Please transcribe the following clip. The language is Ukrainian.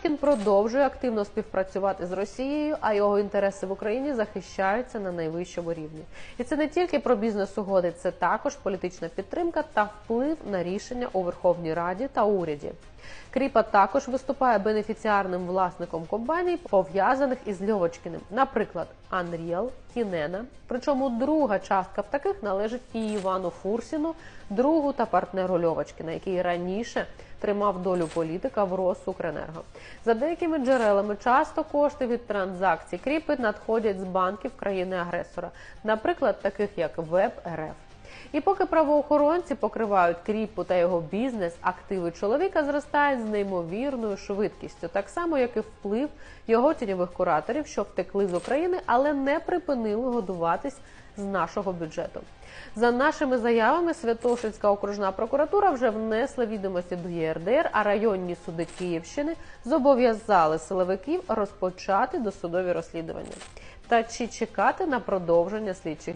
Льовочкін продовжує активно співпрацювати з Росією, а його інтереси в Україні захищаються на найвищому рівні. І це не тільки про бізнес-угоди, це також політична підтримка та вплив на рішення у Верховній Раді та уряді. Кріпа також виступає бенефіціарним власником компаній, пов'язаних із Льовочкіним, наприклад, Unreal, Кінена. Причому друга частка в таких належить і Івану Фурсіну, другу та партнеру Льовочкіна, який раніше тримав долю політика в Росукренерго. За деякими джерелами, часто кошти від транзакцій Кріпи надходять з банків країни-агресора, наприклад, таких як ВЕБ РФ. І поки правоохоронці покривають кріпу та його бізнес, активи чоловіка зростають з неймовірною швидкістю, так само як і вплив його тіньових кураторів, що втекли з України, але не припинили годуватись з нашого бюджету. За нашими заявами, Святошинська окружна прокуратура вже внесла відомості до ЄРДР, а районні суди Київщини зобов'язали силовиків розпочати досудові розслідування. Та чи чекати на продовження слідчих